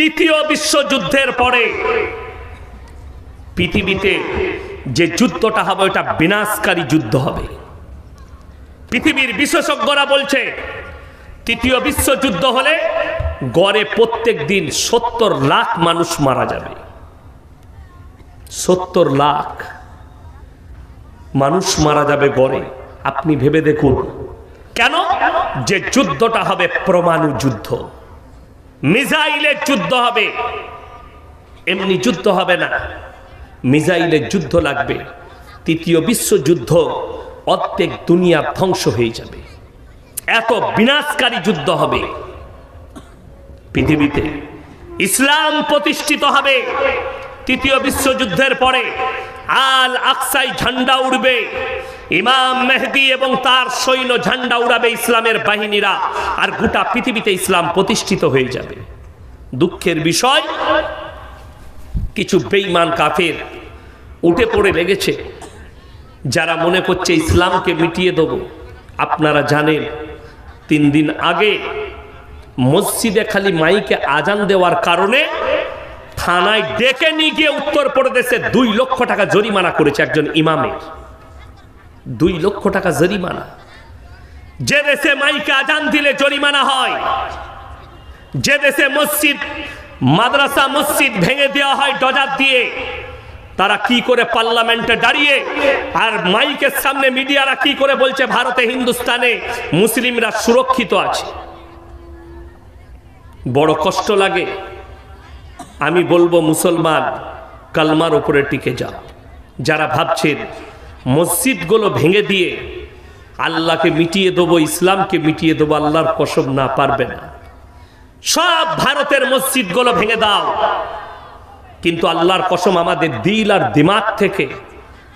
তৃতীয় বিশ্বযুদ্ধের পরে পৃথিবীতে যে যুদ্ধটা হবে, ওটা বিনাশকারী যুদ্ধ হবে। পৃথিবীর বিশেষজ্ঞরা বলছে, তৃতীয় বিশ্বযুদ্ধ হলে গড়ে প্রত্যেক দিন সত্তর লাখ মানুষ মারা যাবে। সত্তর লাখ মানুষ মারা যাবে গড়ে। আপনি ভেবে দেখুন, কেন? যে যুদ্ধটা হবে পরমাণু যুদ্ধ। মিসাইলের যুদ্ধ হবে। এমনি যুদ্ধ হবে না। মিসাইলের যুদ্ধ লাগবে। তৃতীয় বিশ্বযুদ্ধ, অর্ধেক দুনিয়া ধ্বংস হয়ে যাবে। এত বিনাশকারী যুদ্ধ হবে। পৃথিবীতে ইসলাম প্রতিষ্ঠিত হবে। তৃতীয় বিশ্বযুদ্ধের পরে আল আকসাই ঝান্ডা উড়বে। ইমাম মেহদি এবং তার সৈন্য ঝান্ডা উড়াবে ইসলামের বাহিনীরা, আর গোটা পৃথিবীতে ইসলাম প্রতিষ্ঠিত হয়ে যাবে। দুঃখের বিষয়, কিছু বেঈমান কাফের উঠে পড়ে লেগেছে। যারা মনে করছে ইসলামকে মিটিয়ে দেব, আপনারা জানেন, তিন দিন আগে মসজিদে খালি মাইকে আজান দেওয়ার কারণে থানায় ডেকে নিয়ে গিয়ে উত্তর প্রদেশে দুই লক্ষ টাকা জরিমানা করেছে একজন ইমামের। দুই লক্ষ টাকা জরিমানা। যে দেশে মাইকে আজান দিলে জরিমানা হয়, যে দেশে মসজিদ, মাদ্রাসা মসজিদ ভেঙে দেওয়া হয় ডজার দিয়ে, তারা কি করে পার্লামেন্টে দাঁড়িয়ে, আর মাইকের সামনে মিডিয়ারা কি করে বলছে ভারতে, হিন্দুস্তানে মুসলিমরা সুরক্ষিত আছে? বড় কষ্ট লাগে। আমি বলব মুসলমান, কালমার উপরে টিকে যাও। যারা ভাবছেন মসজিদগুলো ভেঙে দিয়ে আল্লাহকে মিটিয়ে দেবো, ইসলামকে মিটিয়ে দেবো, আল্লাহর কসম না, পারবে না। সব ভারতের মসজিদগুলো ভেঙে দাও। কিন্তু আল্লাহর কসম আমাদের দিল আর দিমাগ থেকে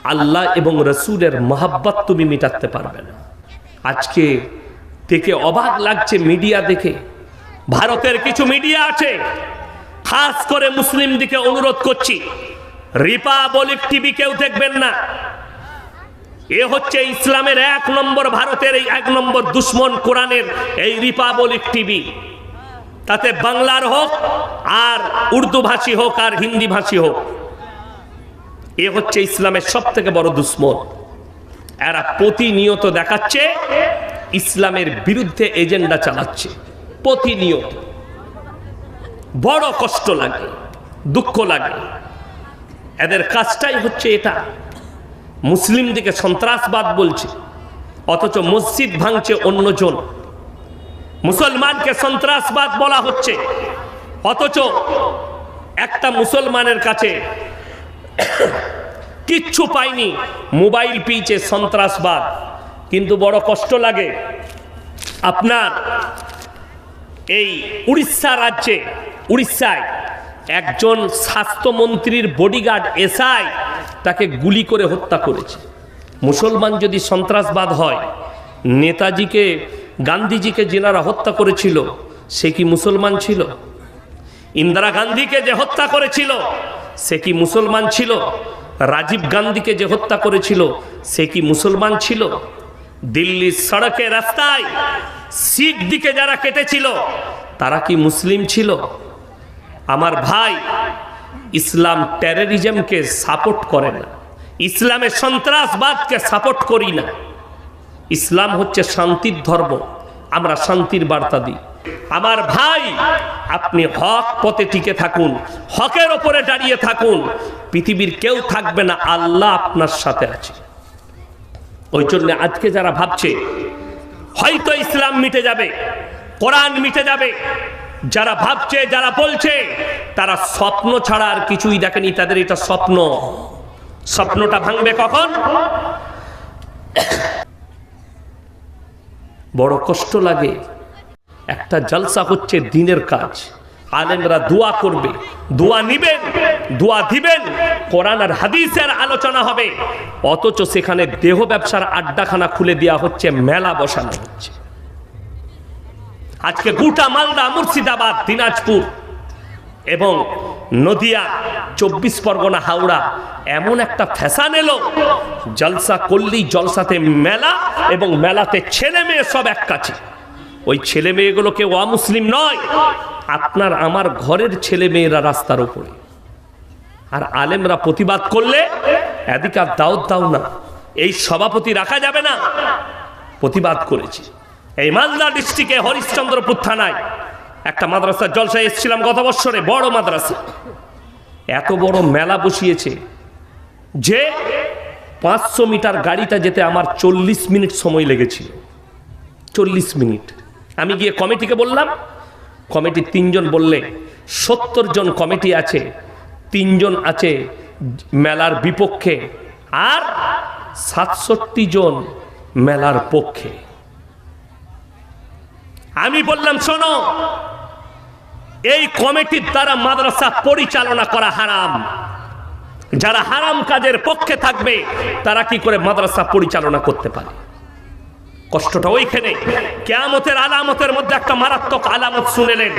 আল্লাহ এবং রসুলের মহাব্বত তুমি মিটাতে পারবে না। আজকে দেখে অবাক লাগছে মিডিয়া দেখে। ভারতের কিছু মিডিয়া আছে খাস করে মুসলিম দিকে অনুরোধ করছি। রিপাবলিক টিভি কেউ দেখবেন না। এ হচ্ছে ইসলামের এক নম্বর ভারতের এই এক নম্বর দুশ্মন কোরআনের এই রিপাবলিক টিভি। তাতে বাংলার হোক আর উর্দু ভাষী হোক আর হিন্দি ভাষী হোক, এ হচ্ছে ইসলামের সব থেকে বড় দুশ্মন। এরা প্রতিনিয়ত দেখাচ্ছে, ইসলামের বিরুদ্ধে এজেন্ডা চালাচ্ছে। প্রতিনিয়ত। বড় কষ্ট লাগে, দুঃখ লাগে। এদের কাজটাই হচ্ছে এটা। মুসলিম দিকে সন্ত্রাসবাদ বলছে, অথচ মসজিদ ভাঙছে অন্যজন। মুসলমানকে সন্ত্রাসবাদ বলা হচ্ছে, অথচ একটা মুসলমানের কাছে কিচ্ছু পাইনি মোবাইল পেয়েছে সন্ত্রাসবাদ। কিন্তু বড় কষ্ট লাগে, আপনার এই উড়িষ্যা রাজ্যে উড়িষ্যায় একজন স্বাস্থ্যমন্ত্রীর বডিগার্ড এসআই তাকে গুলি করে হত্যা করেছে। মুসলমান যদি সন্ত্রাসবাদ হয়, নেতাজিকে, গান্ধীজিকে যেনারা হত্যা করেছিল, সে কি মুসলমান ছিল? ইন্দিরা গান্ধীকে যে হত্যা করেছিল, সে কি মুসলমান ছিল? রাজীব গান্ধীকে যে হত্যা করেছিল, সে কি মুসলমান ছিল? দিল্লির সড়কে রাস্তায় শিখ দিকে যারা কেটেছিল, তারা কি মুসলিম ছিল? আমার ভাই ইসলাম টেররিজমকে সাপোর্ট করে না। ইসলামের সন্ত্রাসবাদকে সাপোর্ট করি না। ইসলাম হচ্ছে শান্তির ধর্ম, আমরা শান্তির বার্তা দিই। আমার ভাই, আপনি হক পথে টিকে থাকুন, হকের ওপরে দাঁড়িয়ে থাকুন। পৃথিবীর কেউ থাকবে না, আল্লাহ আপনার সাথে আছে। ওই জন্য আজকে যারা ভাবছে, হয়তো ইসলাম মিটে যাবে, কোরআন মিটে যাবে যারা ভাবছে, যারা বলছে, তারা স্বপ্ন ছাড়া আর কিছুই দেখেনি, তাদের এটা স্বপ্ন। স্বপ্নটা ভাঙবে কখন? বড় কষ্ট লাগে। একটা জলসা হচ্ছে দিনের কাজ। আলেমরা দোয়া করবে, দোয়া নিবেন, দোয়া দিবেন। কোরআন আর হাদিসের আলোচনা হবে। অথচ সেখানে দেহ ব্যবসার আড্ডাখানা খুলে দেওয়া হচ্ছে, মেলা বসানো হচ্ছে। আজকে গোটা মালদা, মুর্শিদাবাদ, দিনাজপুর এবং নদিয়া, চব্বিশ পরগনা, হাওড়া এমন একটা ফ্যাশন এলো, জলসা করলেই জলসাতে মেলা এবং মেলাতে ছেলে মেয়ে সব এক কাছে ওই ছেলে মেয়েগুলো কেউ অমুসলিম নয়, আপনার আমার ঘরের ছেলে মেয়েরা রাস্তার উপরে। আর আলেমরা প্রতিবাদ করলে এদিকে আর দাও দাও না, এই সভাপতি রাখা যাবে না, প্রতিবাদ করেছি। এই মালদা ডিস্ট্রিক্টে হরিশ্চন্দ্রপুর থানায় একটা মাদ্রাসার জলসায় এসেছিলাম গত বছরে, বড় মাদ্রাসা। এত বড় মেলা বসিয়েছে যে পাঁচশো মিটার গাড়িটা যেতে আমার চল্লিশ মিনিট সময় লেগেছিল। চল্লিশ মিনিট। আমি গিয়ে কমিটিকে বললাম কমিটি তিনজন বললে, সত্তর জন কমিটি আছে, তিনজন আছে মেলার বিপক্ষে, আর সাতষট্টি জন মেলার পক্ষে। আমি বললাম, শোনো, এই কমিটির দ্বারা মাদ্রাসা পরিচালনা করা হারাম। যারা হারাম কাজের পক্ষে থাকবে, তারা কি করে মাদ্রাসা পরিচালনা করতে পারে? কষ্টটা ওইখানে। কেয়ামতের আলামতের মধ্যে একটা মারাত্মক আলামত শুনেলেন।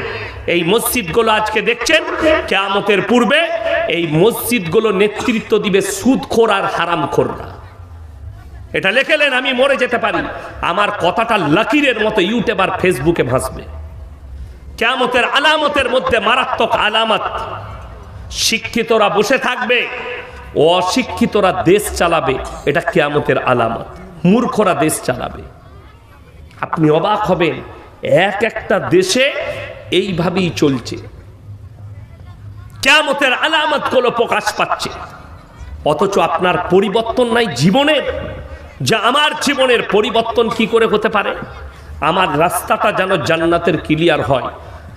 এই মসজিদগুলো আজকে দেখছেন, কেয়ামতের পূর্বে এই মসজিদগুলো নেতৃত্ব দিবে সুদখোর আর হারাম হারামখোররা। এটা লেখেলেন, আমি মরে যেতে পারি। আমার কথাটা লাকিরের মতো ইউটিউব আর ফেসবুকে ভাসবে। কেয়ামতের আলামতের মধ্যে মারাত্মক আলামত। শিক্ষিতরা বসে থাকবে, অশিক্ষিতরা দেশ চালাবে, এটা কেয়ামতের আলামত। মূর্খরা দেশ চালাবে। আপনি অবাক হবেন, এক একটা দেশে এইভাবেই চলছে। কেয়ামতের আলামতগুলো প্রকাশ পাচ্ছে। অথচ আপনার পরিবর্তন নাই, জীবনের। যা আমার জীবনের পরিবর্তন কি করে হতে পারে? আমার রাস্তাটা যেন জান্নাতের ক্লিয়ার হয়।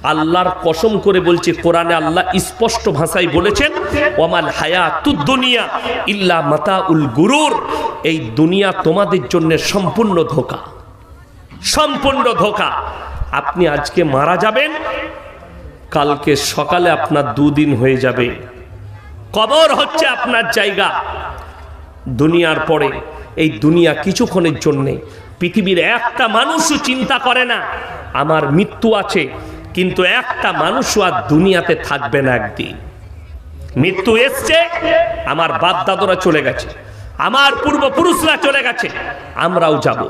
আল্লাহর কসম করে বলছে, কোরআনে আল্লাহ স্পষ্ট ভাষায় বলেছেন ওমাল হায়াতুদ দুনিয়া ইল্লা মাতা উল গুরুর। এই দুনিয়া তোমাদের জন্য সম্পূর্ণ ধোকা। সম্পূর্ণ ধোকা। আপনি আজকে মারা যাবেন, কালকে সকালে আপনার দুদিন হয়ে যাবে। কবর হচ্ছে আপনার জায়গা। দুনিয়ার পরে এই দুনিয়া কিছুক্ষণের জন্যে। পৃথিবীর একটা মানুষও চিন্তা করে না, আমার মৃত্যু আছে, কিন্তু একটা মানুষও আর দুনিয়াতে থাকবে না একদিন। মৃত্যু এসছে, আমার বাপ চলে গেছে, আমার পূর্বপুরুষরা চলে গেছে, আমরাও যাব।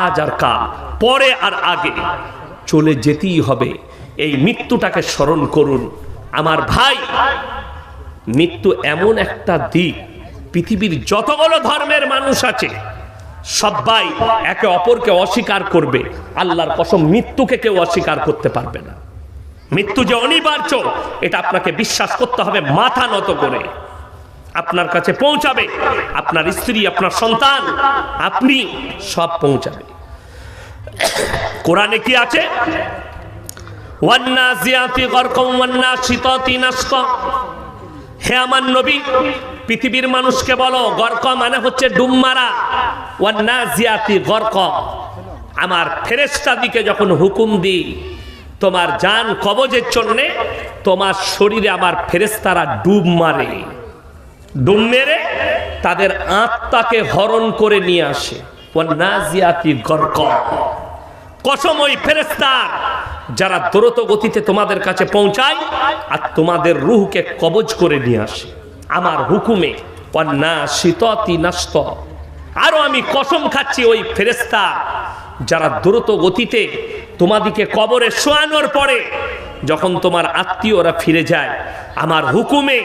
আজ আর কাল, পরে আর আগে। চলে যেতেই হবে, এই মৃত্যুটাকে স্মরণ করুন। আমার ভাই, মৃত্যু এমন একটা দিক পৃথিবীর যতগুলো ধর্মের মানুষ আছে, সবাই একে অপরকে অস্বীকার করবে। আল্লাহর কসম, মৃত্যুকে কেউ অস্বীকার করতে পারবে না। মৃত্যু যে অনিবার্য, এটা আপনাকে বিশ্বাস করতে হবে মাথা নত করে। আপনার কাছে পৌঁছাবে, আপনার স্ত্রী, আপনার সন্তান, আপনি সব পৌঁছাবে। কোরআনে কি আছে? ওয়ান্নাজিয়াতি গরকম ওয়ান্নাশিতাতি নাশতা হে আমার নবী, পৃথিবীর মানুষকে বলো, গর্ক মানে হচ্ছে ডুম মারা ওয়ান্নাজিয়াতি গর্ক। আমার ফেরেশতা দিকে যখন হুকুম দিই, তোমার জান কবজের জন্যে তোমার শরীরে আমার ফেরেস্তারা ডুব মারে। ডুব মেরে তাদের আত্মাকে হরণ করে নিয়ে আসে। ওয়ান্নাজিয়াতি গর্ক। কসম ওই ফেরেস্তার যারা দ্রুত গতিতে তোমাদের কাছে পৌঁছায় আর তোমাদের রুহকে কবজ করে নিয়ে আসে। আমার হুকুমে শীততি নাস্ত আরও আমি কসম খাচ্ছি ওই ফেরেস্তা যারা দ্রুত গতিতে তোমাদিকে কবরে শোয়ানোর পরে যখন তোমার আত্মীয়রা ফিরে যায়, আমার হুকুমে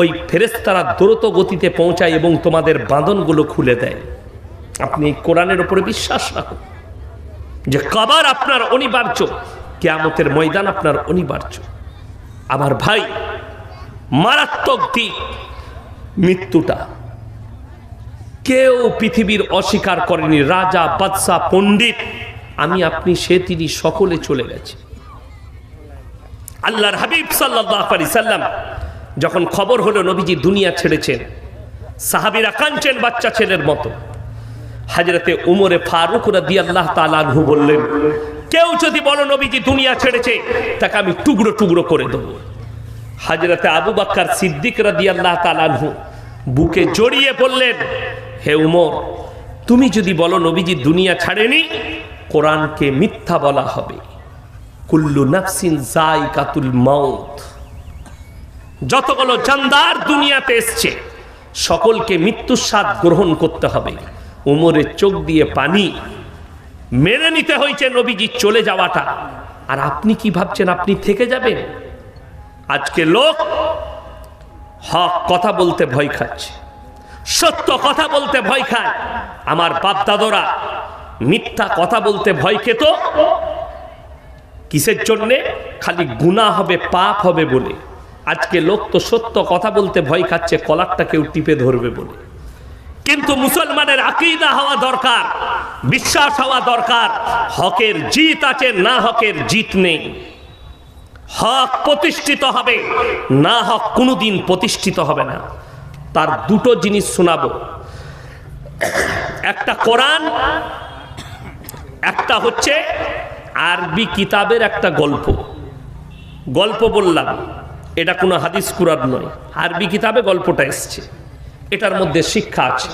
ওই ফেরেস্তারা দ্রুত গতিতে পৌঁছায় এবং তোমাদের বাঁধনগুলো খুলে দেয়। আপনি কোরআনের উপরে বিশ্বাস রাখুন যে কবার আপনার অনিবার্য। কেয়ামতের ময়দান আপনার অনিবার্য। আমার ভাই, মারাত্মক দিক মৃত্যুটা। কেউ পৃথিবীর অস্বীকার করেনি, রাজা, বাদশাহ, পণ্ডিত, আমি আপনি সে তিনি সকলে চলে গেছে। আল্লাহর হাবিব সাল্লাহ সাল্লাম যখন খবর হলো নবীজি দুনিয়া ছেড়েছেন, সাহাবিরা কাঞ্চেন বাচ্চা ছেলের মতো। হাজরতে উমরে ফারুক রাদি আল্লাহ তালানহু বললেন কেউ যদি বলো, নবীজি, দুনিয়া ছেড়েছে, তাকে আমি টুকরো টুকরো করে দেবো। হাজরতে আবু বাক্কার সিদ্দিক রাদি আল্লাহ তালানহু বুকে জড়িয়ে বললেন, হে উমর, তুমি যদি বলো, নবীজি, দুনিয়া ছাড়েনি, কোরআনকে মিথ্যা বলা হবে। কুল্লু নাফসিন জাই কাতুল মাউত যতগুলো জানদার দুনিয়াতে এসছে, সকলকে মৃত্যুর স্বাদ গ্রহণ করতে হবে। উমরের চোখ দিয়ে পানি মেনে নিতে হয়েছে নবীজি, চলে যাওয়াটা। আর আপনি কি ভাবছেন, আপনি থেকে যাবেন? আজকে লোক হক কথা বলতে ভয় খাচ্ছে, সত্য কথা বলতে ভয় খায়। আমার বাপ দাদরা মিথ্যা কথা বলতে ভয় খেত। কিসের জন্যে? খালি গুণা হবে, পাপ হবে বলে। আজকে লোক তো সত্য কথা বলতে ভয় খাচ্ছে, কলারটা কেউ টিপে ধরবে বলে। কিন্তু মুসলমানের আকিদা হওয়া দরকার, বিশ্বাস হওয়া দরকার, হকের জিত আছে, না হকের জিত নেই। হক প্রতিষ্ঠিত হবে, না হক কোনোদিন প্রতিষ্ঠিত হবে না। তার দুটো জিনিস শোনাবো। একটা কোরআন, একটা হচ্ছে আরবি কিতাবের একটা গল্প। গল্প বললাম, এটা কোনো হাদিস কুরান নয়। আরবি কিতাবে গল্পটা এসছে। এটার মধ্যে শিক্ষা আছে।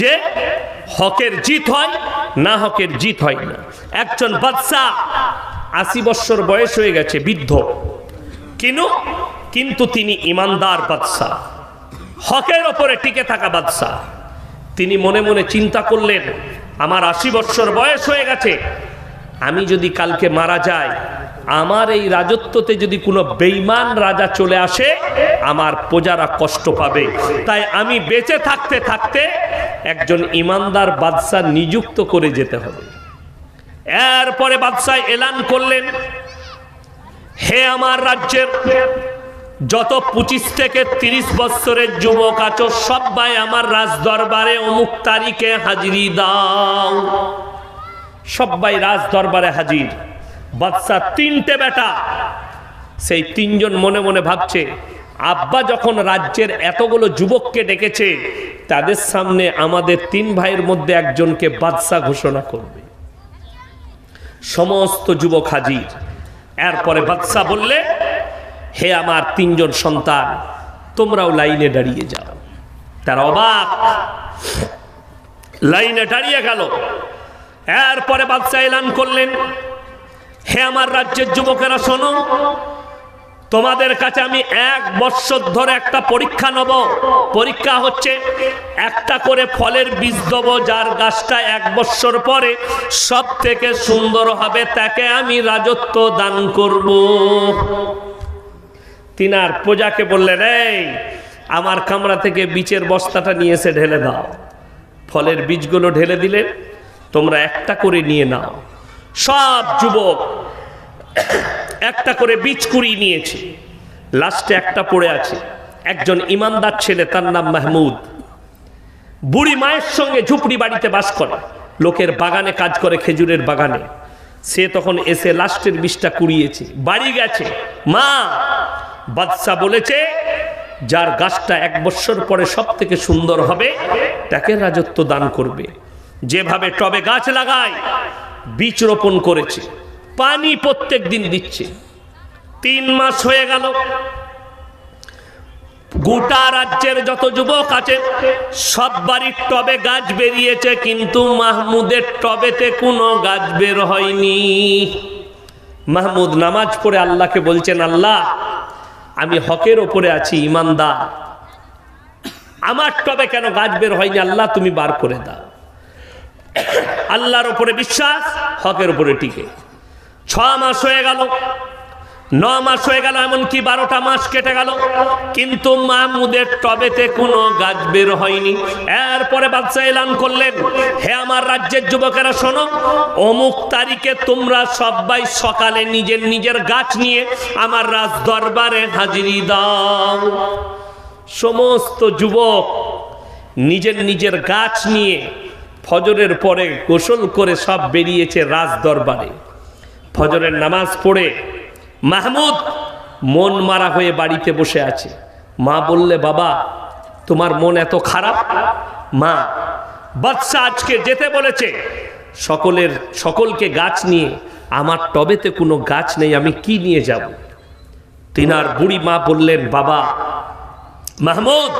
যে হকের জিত হয়, না হকের জিত হয় না। একজন বাদশাহ আশি বৎসর বয়স হয়ে গেছে, বৃদ্ধ। কিনু? কিন্তু তিনি ইমানদার বাদশাহ হকের ওপরে টিকে থাকা বাদশাহ তিনি মনে মনে চিন্তা করলেন, আমার আশি বৎসর বয়স হয়ে গেছে, আমি যদি কালকে মারা যাই আমার এই রাজত্বতে যদি কোনো বেইমান রাজা চলে আসে, আমার প্রজারা কষ্ট পাবে। তাই আমি বেঁচে থাকতে থাকতে একজন ইমানদার বাদশাহ নিযুক্ত করে যেতে হবে। এরপরে বাদশাহ এলান করলেন, হে আমার রাজ্যের, যত পঁচিশ থেকে তিরিশ বছরের যুবক আছো সবাই আমার রাজ দরবারে অমুক তারিখে হাজিরি দাও। সবাই রাজ দরবারে হাজির। বাদশা তিনটে বেটা। সেই তিনজন মনে মনে ভাবছে, আব্বা যখন রাজ্যের এতগুলো যুবককে ডেকেছে, তাদের সামনে আমাদের তিন ভাইয়ের মধ্যে একজনকে বাদশা ঘোষণা করবে। সমস্ত যুবক হাজির। এরপরে বাদশা বললে, হে আমার তিনজন সন্তান, তোমরাও লাইনে দাঁড়িয়ে যাও। তারা অবাক। লাইনে দাঁড়িয়ে গেল। এরপরে বাদশাহ এলান করলেন। হে আমার রাজ্যের যুবকেরা, শোনো। তোমাদের কাছে আমি এক বৎসর ধরে একটা পরীক্ষা নেব। পরীক্ষা হচ্ছে, একটা করে ফলের বীজ দেবো, যার গাছটা এক বৎসর পরে সব থেকে সুন্দর হবে, তাকে আমি রাজত্ব দান করব। তিনার প্রজাকে বললেন, এই, আমার কামরা থেকে বীজের বস্তাটা নিয়ে এসে ঢেলে দাও। ফলের বীজগুলো ঢেলে দিলে তোমরা একটা করে নিয়ে নাও। সব যুবক একটা করে বীজ কুড়িয়ে নিয়েছে। লাস্টে একটা পড়ে আছে। একজন ইমানদার ছেলে, তার নাম মাহমুদ। বুড়ি মায়ের সঙ্গে ঝুপড়ি বাড়িতে বাস করে। লোকের বাগানে কাজ করে খেজুরের বাগানে। সে তখন এসে লাস্টের বীজটা কুড়িয়েছে। বাড়ি গেছে। মা বাদশাহ বলেছে, যার গাছটা এক বছর পরে সব থেকে সুন্দর হবে, তাকে রাজত্ব দান করবে। যেভাবে টবে গাছ লাগায় বীজ রোপণ করেছে, পানি প্রত্যেক দিন দিচ্ছে। তিন মাস হয়ে গেল, গোটা রাজ্যের যত যুবক আছে, সব বাড়ির টবে গাছ বেরিয়েছে, কিন্তু মাহমুদের টবেতে কোনো গাছ বের হয়নি। মাহমুদ নামাজ পড়ে আল্লাহকে বলছেন, আল্লাহ, আমি হকের ওপরে আছি, ইমানদার। আমার টবে কেন গাছ বের হয়নি? আল্লাহ, তুমি বার করে দাও। আল্লাহর ওপরে বিশ্বাস, হকের ওপরে টিকে। ছ মাস হয়ে গেল, ন মাস হয়ে গেল, এমনকি বারোটা মাস কেটে গেল, কিন্তু মাহমুদের টবেতে কোনো গাছ বের হয়নি। এরপরে বাদশাহ এলান করলেন, হে আমার রাজ্যের যুবকেরা, শোনো, অমুক তারিখে তোমরা সবাই সকালে নিজের নিজের গাছ নিয়ে আমার রাজ দরবারে হাজিরি দাও। সমস্ত যুবক নিজের নিজের গাছ নিয়ে ফজরের পরে গোসল করে সব বেরিয়েছে রাজ দরবারে। ফজরের নামাজ পড়ে মাহমুদ মন মারা হয়ে বাড়িতে বসে আছে। মা বললে, বাবা, তোমার মন এত খারাপ? মা বাদশা আজকে যেতে বলেছে। সকলের, সকলকে গাছ নিয়ে, আমার টবেতে কোনো গাছ নেই, আমি কি নিয়ে যাব? তিনার বুড়ি মা বললেন, বাবা, মাহমুদ,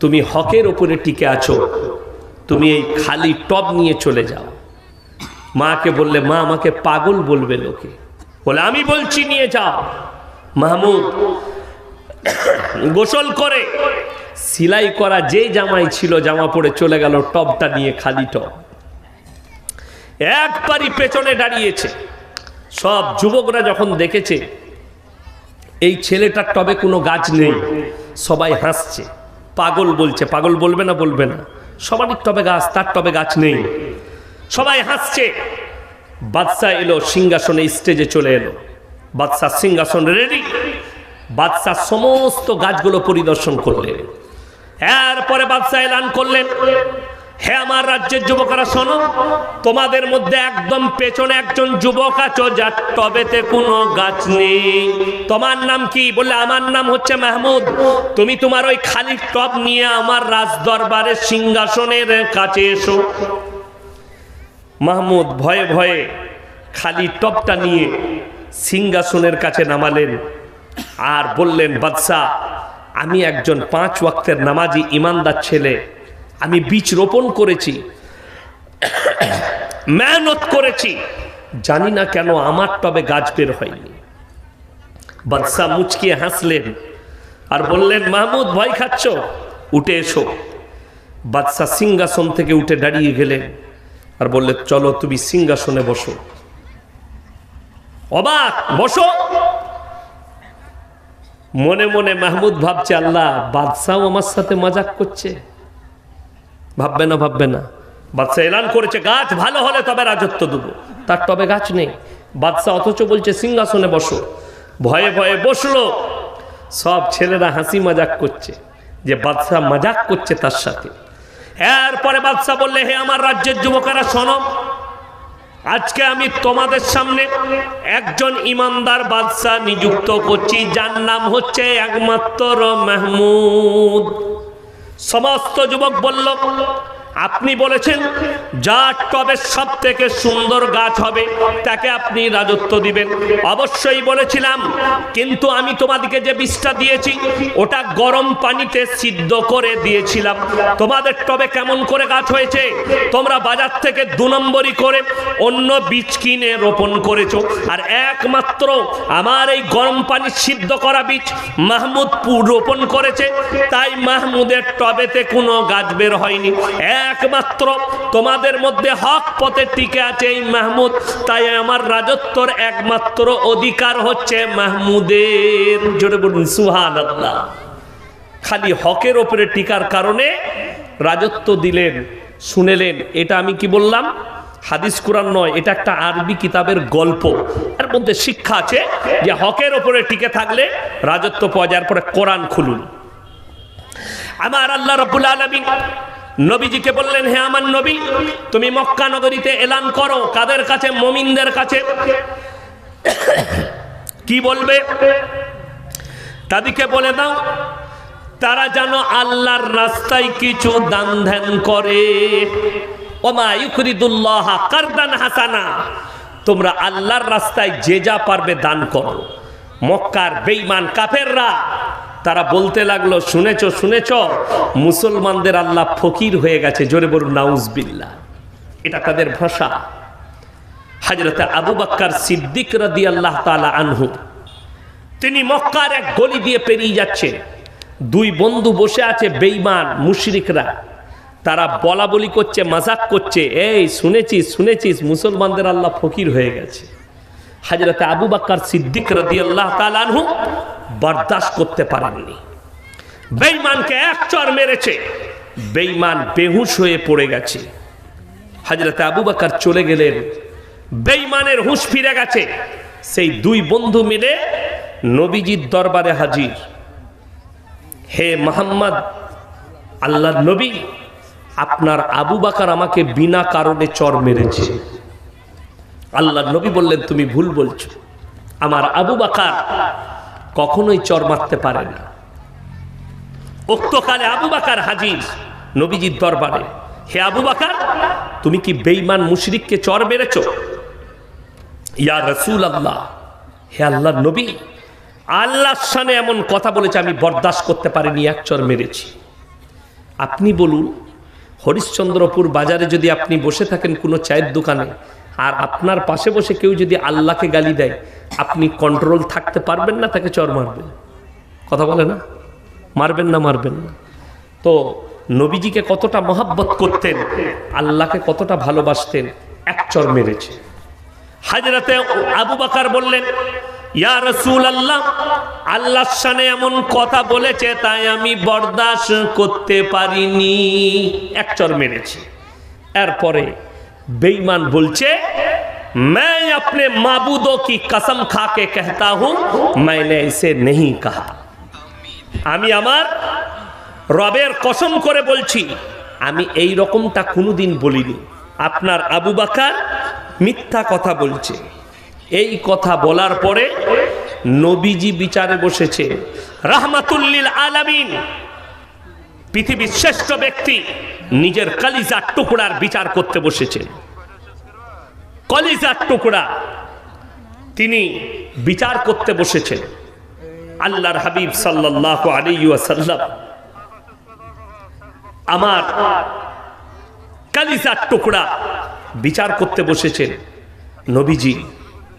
তুমি হকের ওপরে টিকে আছো। তুমি এই খালি টব নিয়ে চলে যাও। মাকে বললে, মা, আমাকে পাগল বলবে লোকে। বলে, আমি বলছি, নিয়ে যাও। মাহমুদ, গোসল করে। সিলাই করা যে জামাই ছিল, জামা পরে চলে গেল, টবটা নিয়ে খালি টব। একবারই পেছনে দাঁড়িয়েছে। সব যুবকরা যখন দেখেছে, এই ছেলেটার টবে কোনো গাছ নেই, সবাই হাসছে। পাগল বলছে, পাগল বলবে না বলবে না। সবারই টবে গাছ, তার টবে গাছ নেই। সবাই হাসছে। বাদশাহ এলো, সিংহাসনে স্টেজে চলে এলো। বাদশাহ সিংহাসন রেডি বাদশাহ সমস্ত গাছগুলো পরিদর্শন করলেন। এরপরে বাদশাহ এলান করলেন। হে আমার রাজ্যের যুবকরা, শোনো, তোমাদের মধ্যে একদম পেছনে একজন যুবক আছো, যার টবেতে কোনো গাছ নেই। তোমার নাম কি? বললে, আমার নাম হচ্ছে মাহমুদ। তুমি তোমার ওই খালি টব নিয়ে আমার রাজ দরবারের সিংহাসনের কাছে এসো। মাহমুদ ভয়ে ভয়ে খালি টপটা নিয়ে সিংহাসনের কাছে নামালেন আর বললেন, বাদশাহ, আমি একজন পাঁচ ওয়াক্তের নামাজি, ইমানদার ছেলে। আমি বীজ রোপণ করেছি, মেহনত করেছি, জানি না কেন আমার টবে গাছ বের হয়নি। বাদশাহ মুচকিয়ে হাসলেন আর বললেন, মাহমুদ, ভয় খাচ্ছ? উঠে এসো। বাদশাহ সিংহাসন থেকে উঠে দাঁড়িয়ে গেলেন আর বললে, চলো, তুমি সিংহাসনে বসো। অবাক, বসো। মনে মনে মাহমুদ ভাবছে, আল্লাহ বাদশাহ আমার সাথে মজাক করছে। ভাববে না ভাববে না। বাদশাহ এলান করেছে, গাছ ভালো হলে তবে রাজত্ব দেবো। তার তবে গাছ নেই। বাদশাহ অথচ বলছে, সিংহাসনে বসো। ভয়ে ভয়ে বসল। সব ছেলেরা হাসি মজাক করছে, যে বাদশাহ মজাক করছে তার সাথে। এরপরে বাদশাহ বললে, হে আমার রাজ্যের যুবকেরা, শোনো, আজকে আমি তোমাদের সামনে একজন ইমানদার বাদশাহ নিযুক্ত করছি, যার নাম হচ্ছে একমাত্র মাহমুদ। সমস্ত যুবক বলল আপনি বলেছেন যার টবে সব থেকে সুন্দর গাছ হবে, তাকে আপনি রাজত্ব দিবেন। অবশ্যই বলেছিলাম, কিন্তু আমি তোমাদেরকে যে বীজটা দিয়েছি, ওটা গরম পানিতে সিদ্ধ করে দিয়েছিলাম। তোমাদের টবে কেমন করে গাছ হয়েছে? তোমরা বাজার থেকে দু নম্বরই করে অন্য বীজ কিনে রোপণ করেছ। আর একমাত্র আমার এই গরম পানি সিদ্ধ করা বীজ মাহমুদপুর রোপণ করেছে, তাই মাহমুদের টবেতে কোনো গাছ বের হয়নি। একমাত্র। তোমাদের মধ্যে হক পথে টিকে আছে এই মাহমুদ, তাই আমার রাজত্বর একমাত্র অধিকার হচ্ছে মাহমুদের। জোরে বলুন সুহান আল্লাহ খালি হকের ওপরে টিকার কারণে রাজত্ব দিলেন, শুনেলেন। এটা আমি কি বললাম? হাদিস কোরআন নয়, এটা একটা আরবি কিতাবের গল্প। এর মধ্যে শিক্ষা আছে যে হকের ওপরে টিকে থাকলে রাজত্ব পাওয়া যাওয়ার পরে কোরআন খুলুন। আমার আল্লাহ রব্বুল আলমিন নবীজিকে বললেন, হে আমার নবী, তুমি মক্কা নগরীতে এলান করো। কাদের কাছে? মমিনদের কাছে। কি বলবে? তাদেরকে বলে দাও, তারা যেন আল্লাহর রাস্তায় কিছু দান ধ্যান করে। ওমা ইউকরিদুল্লাহ কারদান হাসানা। তোমরা আল্লাহর রাস্তায় যে যা পারবে দান করো। মক্কার বেঈমান কাফেররা তারা বলতে লাগল, শুনেছ শুনেছ? মুসলমানদের আল্লাহ ফকির হয়ে গেছে। জোরে বলুন নাউজবিল্লা এটা তাদের ভাষা। হাজরত আবু বাক্কার সিদ্দিক রাদি আল্লাহ তালা আনহু, তিনি মক্কার এক গলি দিয়ে পেরিয়ে যাচ্ছেন। দুই বন্ধু বসে আছে বেইমান মুশরিকরা। তারা বলা বলি করছে, মাজাক করছে, এই, শুনেছিস শুনেছিস, মুসলমানদের আল্লাহ ফকির হয়ে গেছে। হাজরতে আবু বাক্কার সিদ্দিক রদি আল্লাহ তালানহু বরদাস্ত করতে পারেননি। বেইমানকে এক চর মেরেছে। বেইমান বেহুশ হয়ে পড়ে গেছে। হাজরতে আবু বাক্কার চলে গেলেন। বেইমানের হুঁশ ফিরে গেছে। সেই দুই বন্ধু মিলে নবীজির দরবারে হাজির। হে মোহাম্মদ, আল্লাহর নবী, আপনার আবু বাকার আমাকে বিনা কারণে চর মেরেছে। আল্লাহ নবী বললেন, তুমি ভুল বলছো। আমার আবু বাকার কখনোই চর মারতে পারে না। উক্তকালে আবু বাকার হাজির নবীজির দরবারে, হে আবু বাকার, তুমি কি বেইমান মুশরিককে চর মেরেছ? ইয়া রসুল আল্লাহ হে আল্লাহ নবী, আল্লাহর সামনে এমন কথা বলেছে, আমি বরদাস্ত করতে পারিনি, এক চর মেরেছি। আপনি বলুন, হরিশ্চন্দ্রপুর বাজারে যদি আপনি বসে থাকেন কোনো চায়ের দোকানে আর আপনার পাশে বসে কেউ যদি আল্লাহকে গালি দেয়, আপনি কন্ট্রোল থাকতে পারবেন না, তাকে চর মারবেন। কথা বলে না? মারবেন না মারবেন না। তো নবীজিকে কতটা মহাব্বত করতেন, আল্লাহকে কতটা ভালোবাসতেন, এক চর মেরেছে। হাজরাতে আবু বাকার বললেন, ইয়া রসুল আল্লাহ আল্লাহর সানে এমন কথা বলেছে, তাই আমি বরদাস্ত করতে পারিনি। এক চর মেরেছি। এরপরে বেঈমান বলছে मैं अपने माबूदों की कसम खा के कहता हूं मैंने इसे नहीं कहा আমি আমার রবের কসম করে বলছি আমি এই রকমটা কোনোদিন বলিনি আপনার আবু বাকার মিথ্যা কথা বলছে এই কথা বলার পরে নবীজি বিচারে বসেছে রাহমাতুল্লিল আলামিন পৃথিবীর শ্রেষ্ঠ ব্যক্তি নিজের কালিজার টুকরার বিচার করতে বসেছেন কলিজার টুকরা তিনি বিচার করতে বসেছেন। আল্লাহর হাবিব সাল্লাহ আলী ওয়াসাল্লাম আমার কালিজার টুকরা বিচার করতে বসেছেন। নবীজি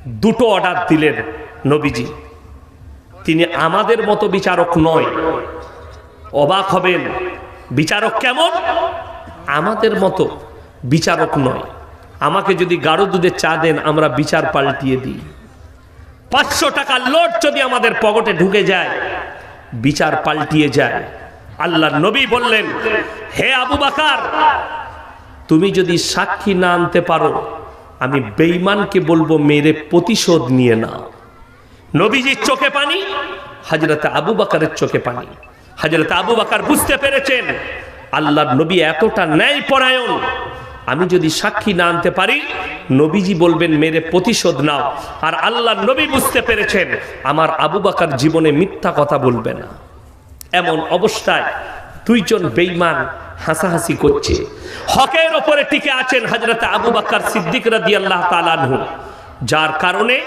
দুটো অর্ডার দিলেন। নবীজি, তিনি আমাদের মতো বিচারক নয় অবাক হবেন, বিচারক কেমন? আমাদের মতো বিচারক নয়। আমাকে যদি গাঢ় দুধে চা দেন, আমরা বিচার পাল্টিয়ে দিই। পাঁচশো টাকার লোট যদি আমাদের পকেটে ঢুকে যায়, বিচার পাল্টিয়ে যায়। আল্লাহ নবী বললেন, হে আবু বাকার, তুমি যদি সাক্ষী না আনতে পারো, আমি বেঈমানকে বলব, মেরে প্রতিশোধ নিয়ে নাও। নবীজির চোখে পানি হাজরতে আবু বাকারের চোখে পানি। হাজরতে আবু বাকার বুঝতে পেরেছেন, আল্লাহর নবী এতটা ন্যায় পরায়ণ আমি যদি সাক্ষী না আনতে পারি, নবীজি বলবেন, মেরে প্রতিশোধ নাও। আর আল্লাহর নবী বুঝতে পেরেছেন, আমার আবু বাকার জীবনে মিথ্যা কথা বলবে না। এমন অবস্থায় দুইজন বেইমান হাসাহাসি করছে। হকের ওপরে টিকে আছেন হজরত আবু বাক্কার সিদ্দিক রাদি আল্লাহ তালানহু যার কারণে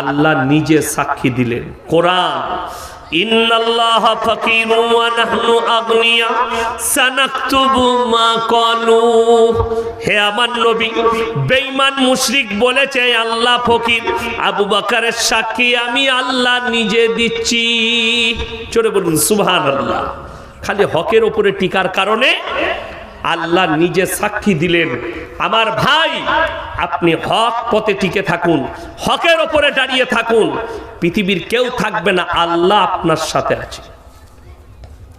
আল্লাহ নিজে সাক্ষী দিলেন। কোরআন হে বেঈমান মুশরিক বলেছে, আল্লাহ ফকির, আবু বকরের সাক্ষী আমি আল্লাহ নিজে দিচ্ছি। চলে বলুন, সুবহানাল্লাহ। খালি হকের ওপরে টিকার কারণে আল্লাহ নিজে সাক্ষী দিলেন। আমার ভাই, আপনি হক পথে টিকে থাকুন, হকের ওপরে দাঁড়িয়ে থাকুন। পৃথিবীর কেউ থাকবে না, আল্লাহ আপনার সাথে আছে।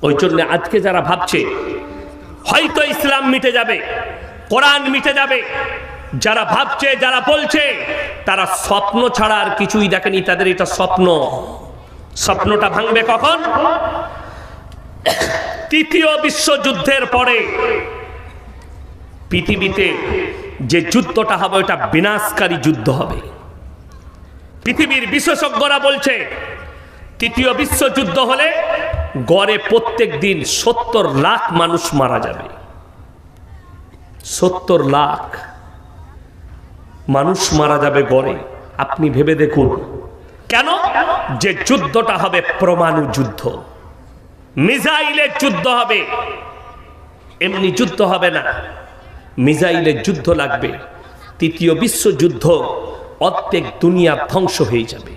ওই জন্য আজকে যারা ভাবছে, হয়তো ইসলাম মিটে যাবে, কোরআন মিটে যাবে, যারা ভাবছে, যারা বলছে, তারা স্বপ্ন ছাড়া আর কিছুই দেখেনি, তাদের এটা স্বপ্ন। স্বপ্নটা ভাঙবে কখন? তৃতীয় বিশ্বযুদ্ধের পরে। পৃথিবীতে যে যুদ্ধটা হবে ওটা বিনাশকারী যুদ্ধ হবে। পৃথিবীর বিশেষজ্ঞরা বলছে, তৃতীয় বিশ্বযুদ্ধ হলে গড়ে প্রত্যেক দিন সত্তর লাখ মানুষ মারা যাবে। সত্তর লাখ মানুষ মারা যাবে গড়ে। আপনি ভেবে দেখুন, কেন? যে যুদ্ধটা হবে প্রমাণু যুদ্ধ। মিসাইলের যুদ্ধ হবে, এমনি যুদ্ধ হবে না। মিসাইলের যুদ্ধ লাগবে। তৃতীয় বিশ্বযুদ্ধ, অর্ধেক দুনিয়া ধ্বংস হয়ে যাবে।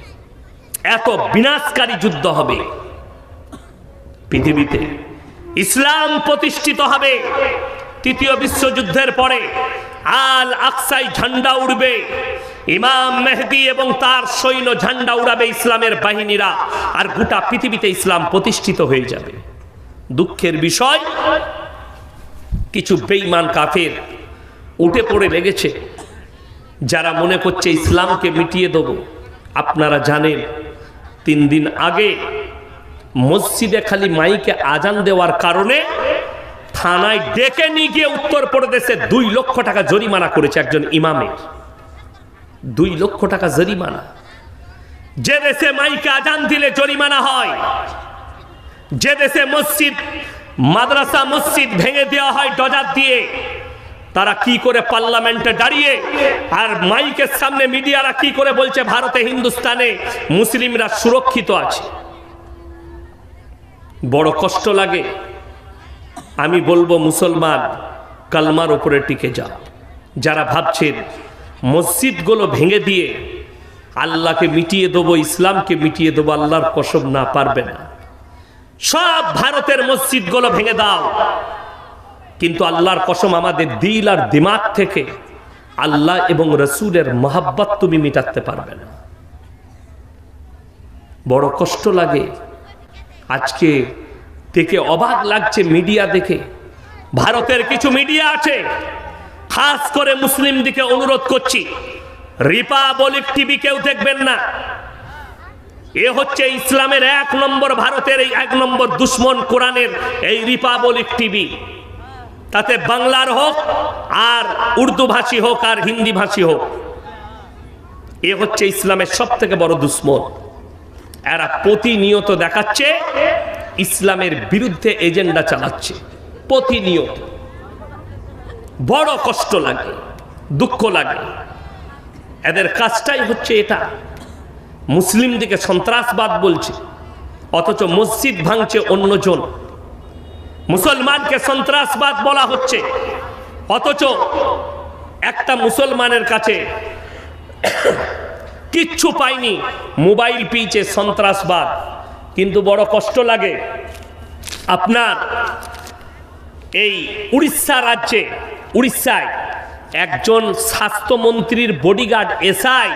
এত বিনাশকারী যুদ্ধ হবে। পৃথিবীতে ইসলাম প্রতিষ্ঠিত হবে। তৃতীয় বিশ্বযুদ্ধের পরে আল আকসাই ঝান্ডা উড়বে। ইমাম মেহদি এবং তার সৈন্য ঝান্ডা উড়াবে ইসলামের বাহিনীরা আর গোটা পৃথিবীতে ইসলাম প্রতিষ্ঠিত হয়ে যাবে। দুঃখের বিষয় কিছু বেঈমান কাফের উঠে পড়ে লেগেছে। যারা মনে করছে ইসলামকে মিটিয়ে দেব, আপনারা জানেন, তিন দিন আগে মসজিদে খালি মাইকে আজান দেওয়ার কারণে থানায় ডেকে নিয়ে গিয়ে উত্তরপ্রদেশে দুই লক্ষ টাকা জরিমানা করেছে একজন ইমামের। দুই লক্ষ টাকা জরিমানা। যে দেশে মাইকে আজান দিলে জরিমানা হয়, যে দেশে মসজিদ মাদ্রাসা মসজিদ ভেঙে দেওয়া হয় ডজার দিয়ে। তারা কি করে পার্লামেন্টে দাঁড়িয়ে? আর মাইকের সামনে মিডিয়ারা কি করে বলছে, ভারতে হিন্দুস্তানে মুসলিমরা সুরক্ষিত আছে বড় কষ্ট লাগে। আমি বলব, মুসলমান, কালমার ওপরে টিকে যাও যারা ভাবছেন মসজিদগুলো ভেঙে দিয়ে আল্লাহকে মিটিয়ে দেবো, ইসলামকে মিটিয়ে দেবো, আল্লাহর কসম না, পারবে না। সব ভারতের মসজিদগুলো ভেঙে দাও। কিন্তু আল্লাহর কসম আমাদের দিল আর দিমাগ থেকে আল্লাহ এবং রসুলের মহাব্বত তুমি মিটাতে পারবে না। বড় কষ্ট লাগে। আজকে দেখে অবাক লাগছে মিডিয়া দেখে। ভারতের কিছু মিডিয়া আছে। খাস করে মুসলিম দিকে অনুরোধ করছি। রিপাবলিক টিভি কেউ দেখবেন না। এ হচ্ছে ইসলামের এক নম্বর ভারতের এই এক নম্বর দুশ্মন কোরআনের এই রিপাবলিক টিভি। তাতে বাংলার হোক আর উর্দু ভাষী হোক আর হিন্দি ভাষী হোক, এ হচ্ছে ইসলামের সব থেকে বড় দুশ্মন। এরা প্রতিনিয়ত দেখাচ্ছে, ইসলামের বিরুদ্ধে এজেন্ডা চালাচ্ছে, প্রতিনিয়ত। বড় কষ্ট লাগে, দুঃখ লাগে। এদের কাজটাই হচ্ছে এটা। মুসলিম দিকে সন্ত্রাসবাদ বলছে, অথচ মসজিদ ভাঙছে অন্যজন। মুসলমানকে সন্ত্রাসবাদ বলা হচ্ছে, অথচ একটা মুসলমানের কাছে কিচ্ছু পাইনি মোবাইল পিছে সন্ত্রাসবাদ। কিন্তু বড় কষ্ট লাগে, আপনার এই উড়িষ্যা রাজ্যে, উড়িষ্যায় একজন স্বাস্থ্যমন্ত্রীর বডিগার্ড এসআই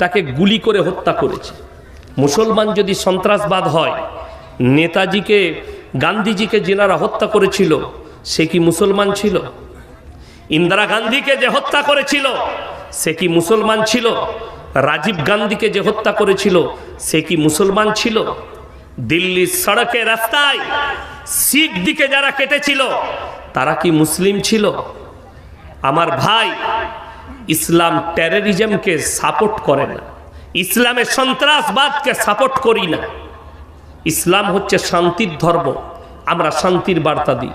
তাকে গুলি করে হত্যা করেছে। মুসলমান যদি সন্ত্রাসবাদ হয়, নেতাজিকে, গান্ধীজিকে যেনারা হত্যা করেছিল, সে কি মুসলমান ছিল? ইন্দিরা গান্ধীকে যে হত্যা করেছিল, সে কি মুসলমান ছিল? রাজীব গান্ধীকে যে হত্যা করেছিল, সে কি মুসলমান ছিল? দিল্লির সড়কে রাস্তায় শিখ দিকে যারা কেটেছিল, তারা কি মুসলিম ছিল? আমার ভাই ইসলাম টেররিজমকে সাপোর্ট করে না। ইসলামের সন্ত্রাসবাদকে সাপোর্ট করি না। ইসলাম হচ্ছে শান্তির ধর্ম। আমরা শান্তির বার্তা দিই।